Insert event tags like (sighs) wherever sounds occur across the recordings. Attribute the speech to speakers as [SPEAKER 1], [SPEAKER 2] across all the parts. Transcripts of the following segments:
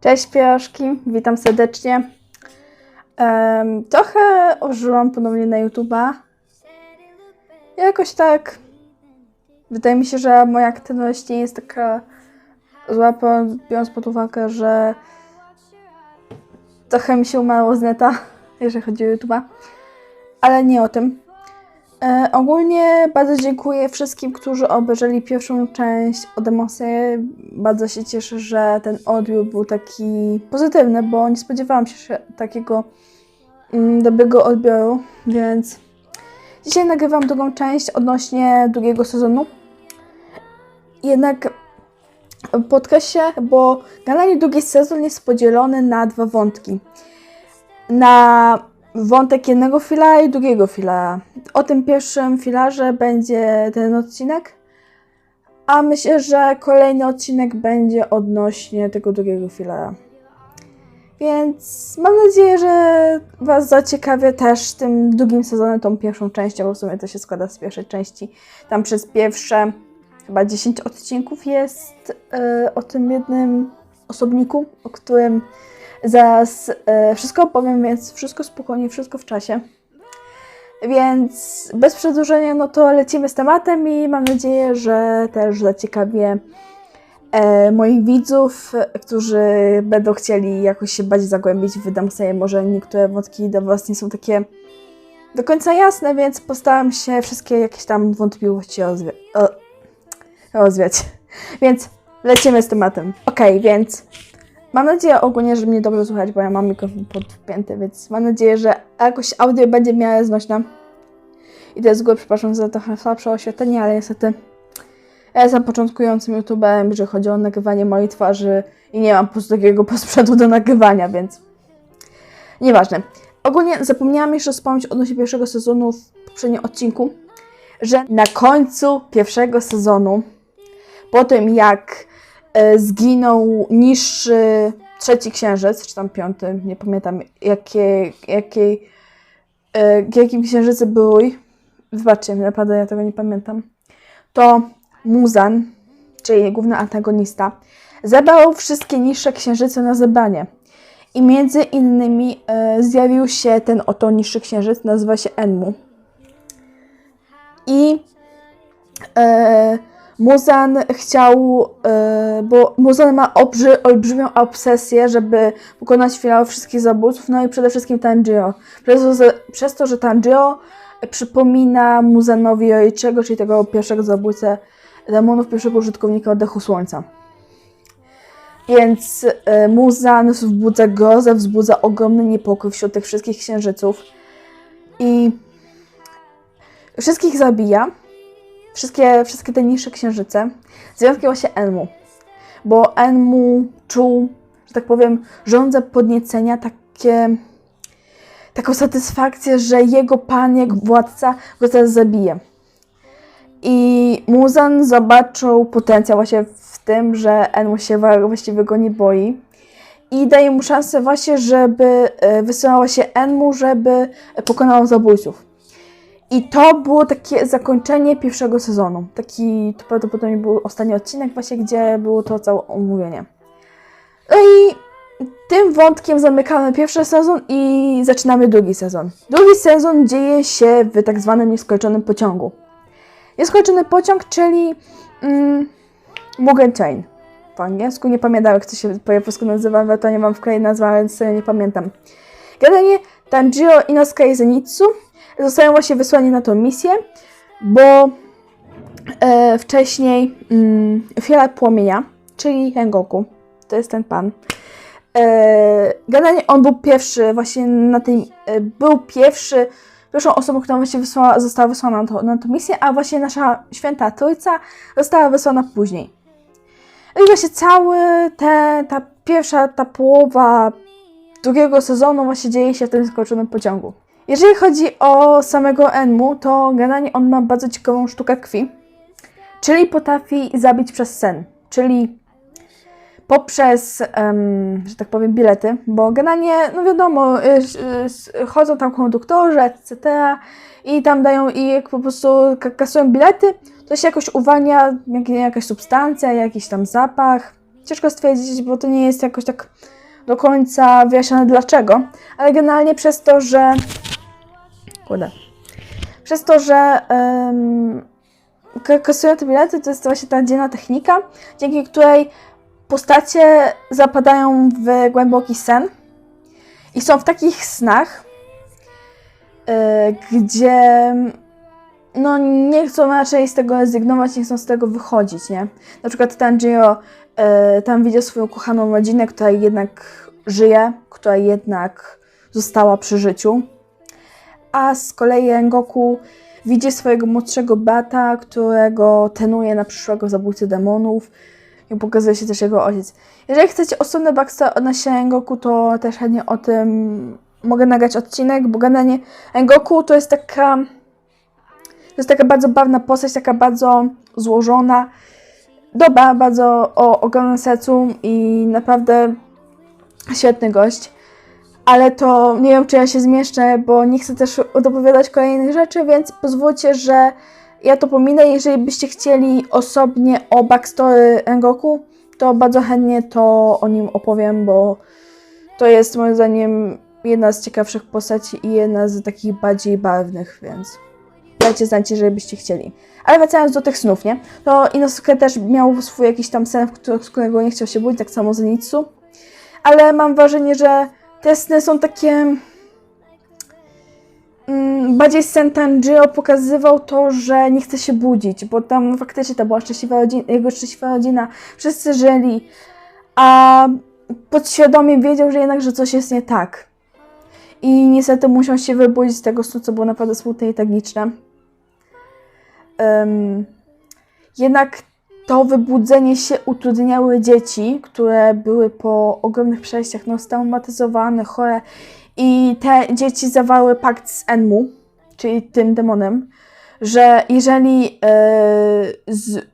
[SPEAKER 1] Cześć pieszki, witam serdecznie. Em, trochę ożyłam ponownie na YouTube'a. Jakoś tak. Wydaje mi się, że moja aktywność nie jest taka zła, biorąc pod uwagę, że trochę mi się umarło z neta, (laughs) jeżeli chodzi o YouTube'a. Ale nie o tym. E, ogólnie bardzo dziękuję wszystkim, którzy obejrzeli pierwszą część o Demosie. Bardzo się cieszę, że ten odbiór był taki pozytywny, bo nie spodziewałam się takiego mm, dobrego odbioru, więc dzisiaj nagrywam drugą część odnośnie drugiego sezonu. Jednak podkreślę, bo generalnie drugi sezon jest podzielony na dwa wątki. Na wątek jednego filara i drugiego filara. O tym pierwszym filarze będzie ten odcinek, a myślę, że kolejny odcinek będzie odnośnie tego drugiego filara. Więc mam nadzieję, że Was zaciekawię też tym drugim sezonem, tą pierwszą częścią, bo w sumie to się składa z pierwszej części. Tam przez pierwsze chyba 10 odcinków jest e, o tym jednym osobniku, o którym zaraz e, wszystko opowiem, więc wszystko spokojnie, wszystko w czasie. Więc bez przedłużenia, no to lecimy z tematem i mam nadzieję, że też zaciekawię e, moich widzów, którzy będą chcieli jakoś się bardziej zagłębić. Wydam sobie, może niektóre wątki do Was nie są takie do końca jasne, więc postaram się wszystkie jakieś tam wątpliwości o, rozwiać. Więc lecimy z tematem. Okej, więc mam nadzieję ogólnie, że mnie dobrze słuchać, bo ja mam mikrofon podpięty, więc mam nadzieję, że jakoś audio będzie w miarę znośne. I to jest złe, przepraszam za trochę słabsze oświetlenie, ale niestety ja jestem początkującym youtuberem, jeżeli chodzi o nagrywanie mojej twarzy i nie mam po prostu takiego posprzętu do nagrywania, więc nieważne. Ogólnie zapomniałam jeszcze wspomnieć odnośnie pierwszego sezonu w poprzednim odcinku, że na końcu pierwszego sezonu, po tym jak zginął niższy trzeci księżyc, czy tam piąty, nie pamiętam jakie, jakiej, e, jakim księżycy były, wybaczcie naprawdę ja tego nie pamiętam, to Muzan, czyli główny antagonista, zebrał wszystkie niższe księżyce na zebranie. I między innymi e, zjawił się ten oto niższy księżyc, nazywa się Enmu. I e, Muzan chciał, e, bo Muzan ma obrzy, olbrzymią obsesję, żeby pokonać finał wszystkich zabójców, no i przede wszystkim Tanjiro. Przez to, że- przez to że Tanjiro przypomina Muzanowi Joichiego, czyli tego pierwszego zabójcę demonów, pierwszego użytkownika oddechu słońca. Więc e, Muzan wzbudza grozę, wzbudza ogromny niepokój wśród tych wszystkich księżyców i wszystkich zabija. Wszystkie, wszystkie te niższe księżyce. Z wyjątkiem właśnie Enmu. Bo Enmu czuł, że tak powiem, żądzę podniecenia, takie, taką satysfakcję, że jego pan, jego władca go teraz zabije. I Muzan zobaczył potencjał właśnie w tym, że Enmu się właściwie go nie boi. I daje mu szansę właśnie, żeby e, wysyłała się Enmu, żeby pokonał zabójców. I to było takie zakończenie pierwszego sezonu. Taki, to prawdopodobnie był ostatni odcinek właśnie, gdzie było to całe omówienie. No i tym wątkiem zamykamy pierwszy sezon i zaczynamy drugi sezon. Drugi sezon dzieje się w tak zwanym nieskończonym pociągu. Nieskończony pociąg, czyli mm, Mugen Train. Po angielsku nie pamiętam jak to się po japońsku nazywa, bo to nie mam w kraju nazwa, więc nie pamiętam. Generalnie Tanjiro, Inosuke Zenitsu zostają właśnie wysłani na tą misję, bo e, wcześniej mm, filar płomienia, czyli Rengoku, to jest ten pan. E, generalnie on był pierwszy właśnie na tej, e, był pierwszy, pierwszą osobą, która właśnie wysłała, została wysłana na, to, na tą misję, a właśnie nasza święta trójca została wysłana później. No i właśnie cały te, ta pierwsza, ta połowa drugiego sezonu właśnie dzieje się w tym skończonym pociągu. Jeżeli chodzi o samego Enmu, to generalnie on ma bardzo ciekawą sztukę krwi, czyli potrafi zabić przez sen, czyli poprzez, em, że tak powiem, bilety, bo generalnie, no wiadomo, y, y, chodzą tam konduktorzy, etc. i tam dają, i jak po prostu ka- kasują bilety, to się jakoś uwalnia jak- jakaś substancja, jakiś tam zapach, ciężko stwierdzić, bo to nie jest jakoś tak do końca wyjaśnione dlaczego, ale generalnie przez to, że. Kurde. Przez to, że um, kasują te bilety, to jest właśnie ta dzienna technika, dzięki której postacie zapadają w głęboki sen i są w takich snach, e, gdzie no nie chcą raczej z tego rezygnować, nie chcą z tego wychodzić, nie? Na przykład Tanjiro e, tam widział swoją kochaną rodzinę, która jednak żyje, która jednak została przy życiu. A z kolei Rengoku widzi swojego młodszego brata, którego tenuje na przyszłego zabójcę demonów i pokazuje się też jego ojciec. Jeżeli chcecie osobny backstory odnośnie Rengoku, to też chętnie o tym mogę nagrać odcinek, bo generalnie Rengoku to jest taka to jest taka bardzo bawna postać, taka bardzo złożona, dobra, bardzo o ogromnym sercu i naprawdę świetny gość. Ale to nie wiem, czy ja się zmieszczę, bo nie chcę też dopowiadać kolejnych rzeczy, więc pozwólcie, że ja to pominę. Jeżeli byście chcieli osobnie o backstory Rengoku, to bardzo chętnie to o nim opowiem, bo to jest moim zdaniem jedna z ciekawszych postaci i jedna z takich bardziej barwnych, więc dajcie znać, jeżeli byście chcieli. Ale wracając do tych snów, nie? To Inosuke też miał swój jakiś tam sen, z którego nie chciał się budzić, tak samo Zenitsu. Ale mam wrażenie, że te sny są takie... Mm, bardziej sen Tanjiro pokazywał to, że nie chce się budzić, bo tam faktycznie to była szczęśliwa rodzina, jego szczęśliwa rodzina, wszyscy żyli, a podświadomie wiedział, że jednak, że coś jest nie tak. I niestety musiał się wybudzić z tego snu, co było naprawdę smutne i tragiczne. Em, jednak to wybudzenie się utrudniały dzieci, które były po ogromnych przejściach, no straumatyzowane, chore. I te dzieci zawarły pakt z Enmu, czyli tym demonem, że jeżeli e, z,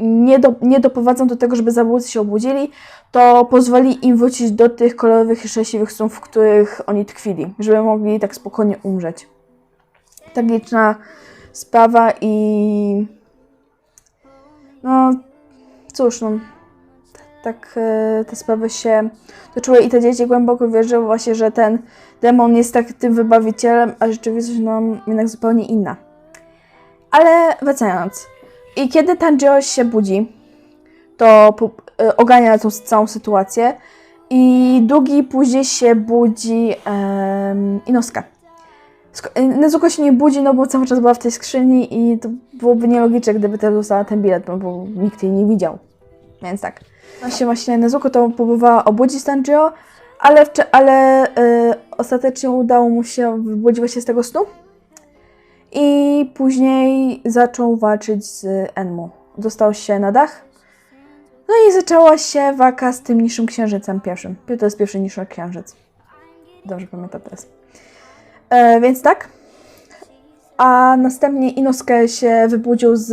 [SPEAKER 1] nie, do, nie doprowadzą do tego, żeby zabójcy się obudzili, to pozwoli im wrócić do tych kolorowych i szczęśliwych snów, w których oni tkwili, żeby mogli tak spokojnie umrzeć. Tragiczna sprawa i no cóż, no tak e, te sprawy się toczyły i te dzieci głęboko wierzyły właśnie, że ten demon jest tak tym wybawicielem, a rzeczywistość no jednak zupełnie inna. Ale wracając. I kiedy Tanjiro się budzi, to e, ogarnia tą całą sytuację i długi później się budzi em, Inosuke. E, Nezuko się nie budzi, no bo cały czas była w tej skrzyni i to byłoby nielogiczne, gdyby też dostała ten bilet, no bo nikt jej nie widział. Więc tak. Właśnie właśnie Nezuko to próbowała obudzić Tanjiro, ale, ale e, ostatecznie udało mu się wybudzić właśnie z tego snu. I później zaczął walczyć z Enmu. Dostał się na dach. No i zaczęła się walka z tym niższym księżycem pierwszym. To jest pierwszy niższy księżyc. Dobrze pamiętam teraz. E, więc tak. A następnie Inosuke się wybudził z,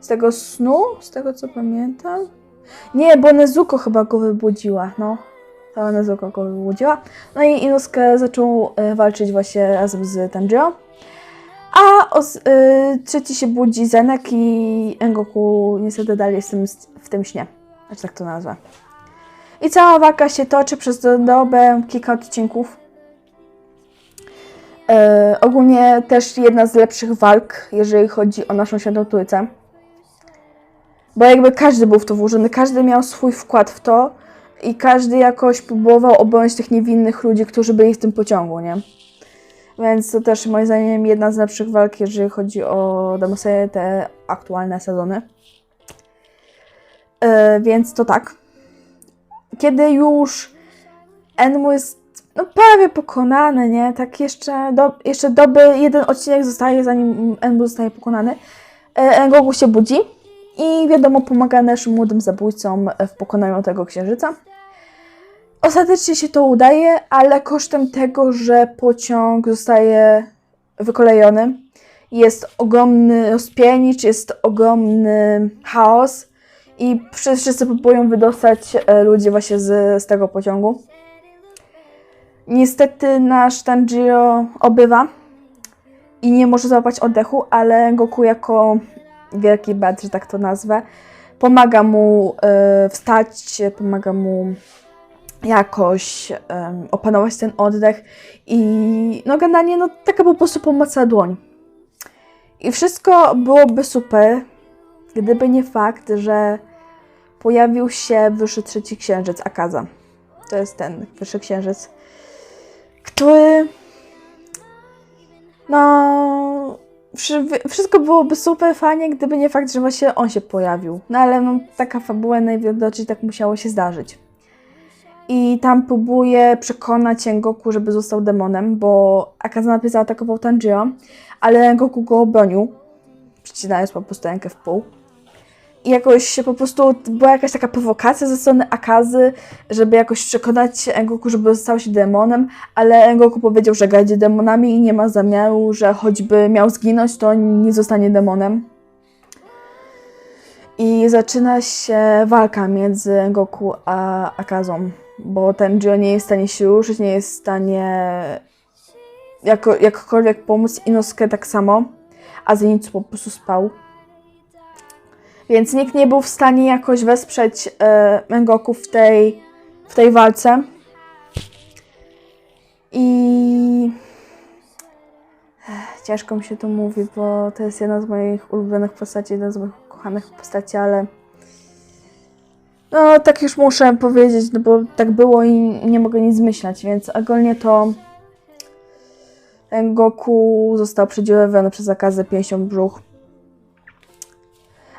[SPEAKER 1] z tego snu, z tego co pamiętam. Nie, bo Nezuko chyba go wybudziła, no. To Nezuko go wybudziła. No i Inosuke zaczął e, walczyć właśnie razem z Tanjiro. A os, y, trzeci się budzi Zenek i Engoku niestety dalej jest w tym, w tym śnie. Znaczy tak to nazwę. I cała walka się toczy przez dobę kilka odcinków. E, ogólnie też jedna z lepszych walk, jeżeli chodzi o naszą świętą trójcę. Bo jakby każdy był w to włożony, każdy miał swój wkład w to i każdy jakoś próbował obronić tych niewinnych ludzi, którzy byli w tym pociągu, nie? Więc to też moim zdaniem jedna z lepszych walk, jeżeli chodzi o Damoseję, te aktualne sezony. E, więc to tak. Kiedy już Enmu jest no, prawie pokonany, nie? Tak jeszcze, do, jeszcze doby, jeden odcinek zostaje, zanim Enmu zostaje pokonany. E, Engoku się budzi i wiadomo, pomaga naszym młodym zabójcom w pokonaniu tego księżyca. Ostatecznie się to udaje, ale kosztem tego, że pociąg zostaje wykolejony. Jest ogromny rozpiernicz, jest ogromny chaos i wszyscy wszyscy próbują wydostać e, ludzi właśnie z, z tego pociągu. Niestety nasz Tanjiro obywa i nie może złapać oddechu, ale Goku jako wielki brat, że tak to nazwę, pomaga mu e, wstać, pomaga mu jakoś opanować ten oddech i no generalnie no taka po prostu pomoc na dłoń. I wszystko byłoby super, gdyby nie fakt, że pojawił się wyższy trzeci księżyc Akaza. To jest ten wyższy księżyc, który no wszy- wszystko byłoby super fajnie, gdyby nie fakt, że właśnie on się pojawił. No ale no, taka fabuła najwidoczniej tak musiało się zdarzyć. I tam próbuje przekonać Goku, żeby został demonem, bo Akaza najpierw zaatakował Tanjiro, ale Goku go obronił, przycinając po prostu rękę w pół. Jakoś po prostu była jakaś taka prowokacja ze strony Akazy, żeby jakoś przekonać Goku, żeby stał się demonem, ale Goku powiedział, że gadzi demonami i nie ma zamiaru, że choćby miał zginąć, to nie zostanie demonem. I zaczyna się walka między Goku a Akazą, bo ten Gio nie jest w stanie się ruszyć, nie jest w stanie jako, jakkolwiek pomóc Inosuke tak samo, a Zenitsu po prostu spał. Więc nikt nie był w stanie jakoś wesprzeć e, Mengoku w tej, w tej walce. I Ech, ciężko mi się to mówi, bo to jest jedna z moich ulubionych postaci, jedna z moich kochanych postaci, ale no tak już muszę powiedzieć, no bo tak było i nie mogę nic zmyślać, więc ogólnie to Goku został przedziurawiony przez zakazę pięścią brzuch.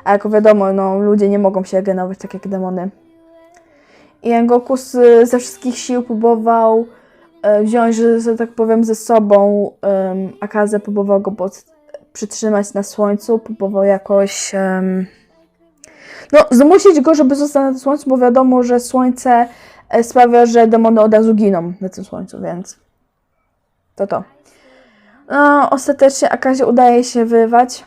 [SPEAKER 1] A jako wiadomo, no, ludzie nie mogą się genować tak jak demony. I Goku z, ze wszystkich sił próbował e, wziąć, że, że tak powiem, ze sobą um, Akazę, próbował go pod, przytrzymać na słońcu, próbował jakoś no, zmusić go, żeby został na tym słońcu, bo wiadomo, że słońce e, sprawia, że demony od razu giną na tym słońcu, więc to to. No, ostatecznie Akazie udaje się wyrwać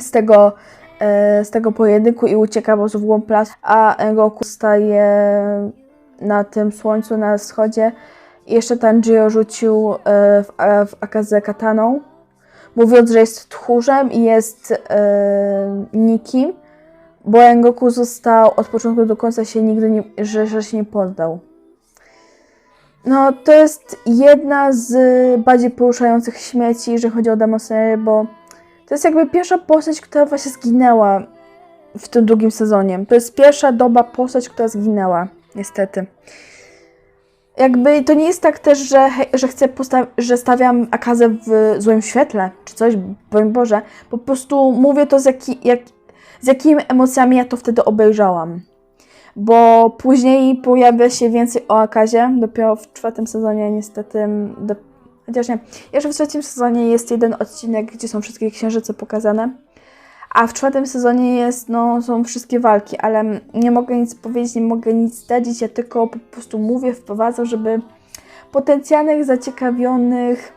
[SPEAKER 1] z tego, e, z tego pojedynku i ucieka po prostu w głąb a Goku staje na tym słońcu na wschodzie. I jeszcze Tanjiro rzucił e, w, w Akazę kataną, mówiąc, że jest tchórzem i jest e, nikim, bo Goku został od początku do końca się nigdy nie, że, że się nie poddał. No, to jest jedna z bardziej poruszających śmieci, jeżeli chodzi o Slayer, bo to jest jakby pierwsza postać, która właśnie zginęła w tym drugim sezonie. To jest pierwsza doba postać, która zginęła, niestety. Jakby to nie jest tak też, że, że chcę że stawiam Akazę w złym świetle, czy coś, broń Boże. Po prostu mówię to z, jaki, jak, z jakimi emocjami ja to wtedy obejrzałam. Bo później pojawia się więcej o Akazie, dopiero w czwartym sezonie niestety, do, chociaż nie, jeszcze w trzecim sezonie jest jeden odcinek, gdzie są wszystkie księżyce pokazane, a w czwartym sezonie jest, no, są wszystkie walki, ale nie mogę nic powiedzieć, nie mogę nic zdradzić, ja tylko po prostu mówię, wprowadzam, żeby potencjalnych zaciekawionych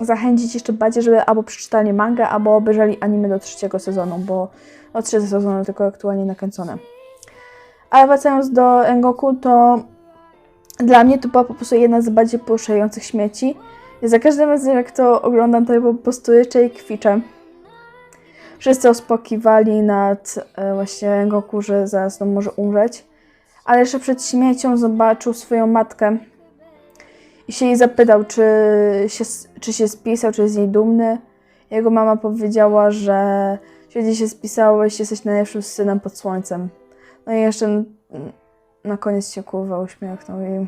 [SPEAKER 1] zachęcić jeszcze bardziej, żeby albo przeczytali mangę, albo obejrzeli anime do trzeciego sezonu, bo o trzeci sezon tylko aktualnie nakręcone. Ale wracając do Engoku, to dla mnie to była po prostu jedna z bardziej poruszających śmieci. I za każdym razem, jak to oglądam, to po prostu ryczę i kwiczę. Wszyscy ospokiwali nad e, właśnie Goku, że zaraz no, może umrzeć. Ale jeszcze przed śmiercią zobaczył swoją matkę i się jej zapytał, czy się, czy się spisał, czy jest niej dumny. Jego mama powiedziała, że świetnie się spisałeś, jesteś najlepszym synem pod słońcem. No i jeszcze n- na koniec się kurwa uśmiechnął i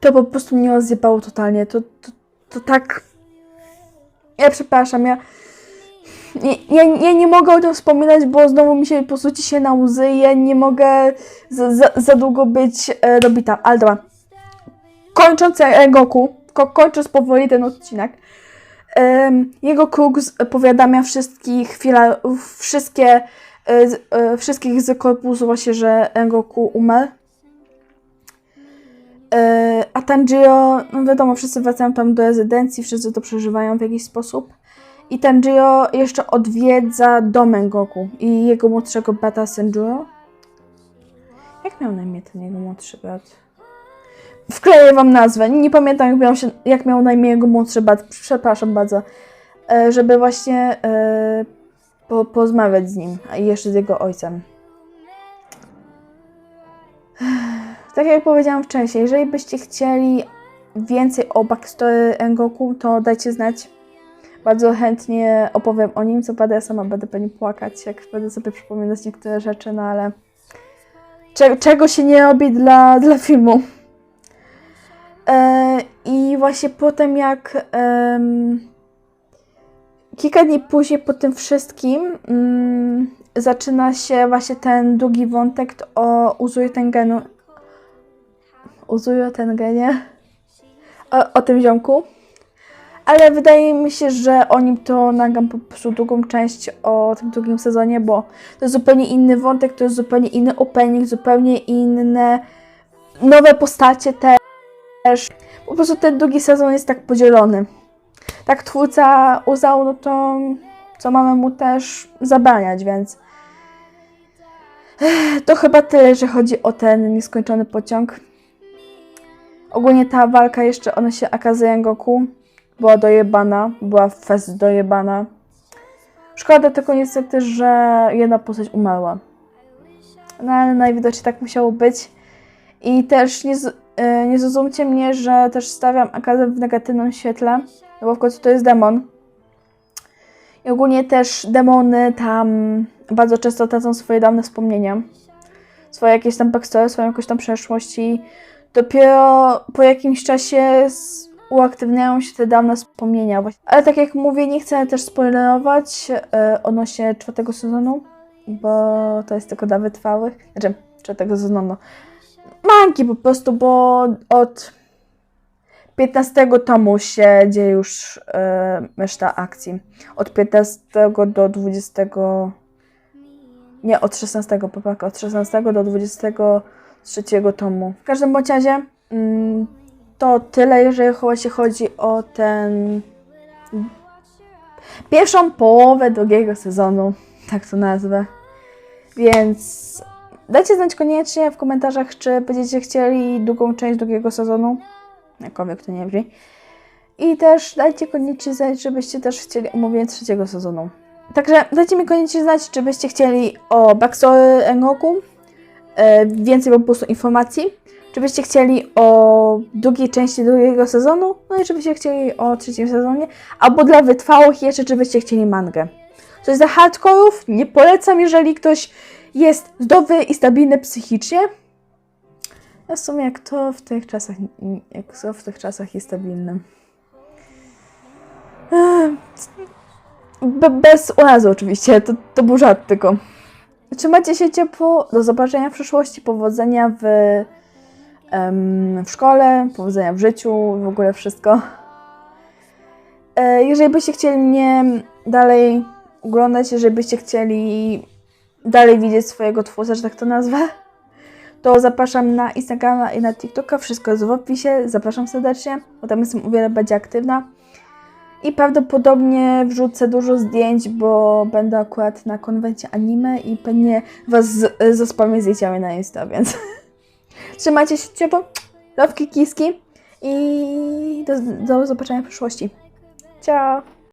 [SPEAKER 1] to po prostu mnie rozjebało totalnie. To, to, to tak... Ja przepraszam, ja... Ja, ja nie mogę o tym wspominać, bo znowu mi się po prostu na łzy i ja nie mogę za, za, za długo być e, dobita. Ale dobra. Kończąc e, Goku, ko, kończąc powoli ten odcinek, em, jego kruk powiadamia wszystkich, chwila, wszystkie, e, z- e, wszystkich z korpusu właśnie, że Goku umarł. E, a Tanjiro, no wiadomo, wszyscy wracają tam do rezydencji, wszyscy to przeżywają w jakiś sposób. I Tanjiro jeszcze odwiedza dom Goku i jego młodszego brata Senjuro. Jak miał na imię ten jego młodszy brat? Wkleję wam nazwę. Nie pamiętam, jak miał, się, jak miał na imię jego młodszy brat. Przepraszam bardzo. E, żeby właśnie e, po, porozmawiać z nim, a jeszcze z jego ojcem. (sighs) Tak jak powiedziałam wcześniej, jeżeli byście chcieli więcej o backstory Engoku, to dajcie znać. Bardzo chętnie opowiem o nim, co pada, ja sama będę pewnie płakać, jak będę sobie przypominać niektóre rzeczy, no ale cze- czego się nie robi dla, (laughs) dla filmu. E, I właśnie potem jak em, kilka dni później po tym wszystkim mm, zaczyna się właśnie ten długi wątek o Uzui Tengenu. Uzui Tengenie? O, o tym ziomku. Ale wydaje mi się, że o nim to nagram po prostu drugą część o tym drugim sezonie, bo to jest zupełnie inny wątek, to jest zupełnie inny opening, zupełnie inne nowe postacie też. Po prostu ten drugi sezon jest tak podzielony. Tak twórca uznał, no to co mamy mu też zabraniać, więc to chyba tyle, jeżeli chodzi o ten nieskończony pociąg. Ogólnie ta walka jeszcze, ona się okazuje Goku była dojebana, była fest dojebana. Szkoda tylko niestety, że jedna postać umarła. No ale najwidoczniej tak musiało być. I też nie, nie zrozumcie mnie, że też stawiam Akazę w negatywnym świetle, no bo w końcu to jest demon. I ogólnie też demony tam bardzo często tracą swoje dawne wspomnienia. Swoje jakieś tam backstory, swoją jakąś tam przeszłość i dopiero po jakimś czasie uaktywniają się te dawne wspomnienia. Ale tak jak mówię, nie chcę też spoilerować e, odnośnie czwartego sezonu, bo to jest tylko dla wytrwałych. Znaczy, czwartego sezonu. Manki po prostu, bo od 15 tomu się dzieje już e, reszta akcji. Od 15 do 20. Nie, od 16, poprawka, od 16 do 23 tomu. W każdym bądź razie mm, to tyle, jeżeli chodzi o ten pierwszą połowę drugiego sezonu, tak to nazwę. Więc dajcie znać koniecznie w komentarzach, czy będziecie chcieli drugą część drugiego sezonu, jakkolwiek to nie brzmi. I też dajcie koniecznie znać, żebyście też chcieli omówienie trzeciego sezonu. Także dajcie mi koniecznie znać, czy byście chcieli o backstory Engoku, e, więcej po prostu informacji, czy byście chcieli o drugiej części drugiego sezonu, no i czy byście chcieli o trzecim sezonie, albo dla wytrwałych jeszcze, czy byście chcieli mangę. To jest dla hardkorów, nie polecam, jeżeli ktoś jest zdrowy i stabilny psychicznie. Ja w sumie jak to w tych czasach, jak to w tych czasach jest stabilny. Be, bez urazy oczywiście, to, to był żart tylko. Trzymajcie się ciepło, do zobaczenia w przyszłości, powodzenia w, em, w szkole, powodzenia w życiu, w ogóle wszystko. E, jeżeli byście chcieli mnie dalej oglądać, jeżeli byście chcieli dalej widzieć swojego twórcę, że tak to nazwę, to zapraszam na Instagrama i na TikToka, wszystko jest w opisie, zapraszam serdecznie, bo tam jestem o wiele bardziej aktywna. I prawdopodobnie wrzucę dużo zdjęć, bo będę akurat na konwencie anime i pewnie was zaspamię zdjęciami na Insta, więc (laughs) trzymajcie się ciepło, lowki, kiski i do, do zobaczenia w przyszłości. Ciao!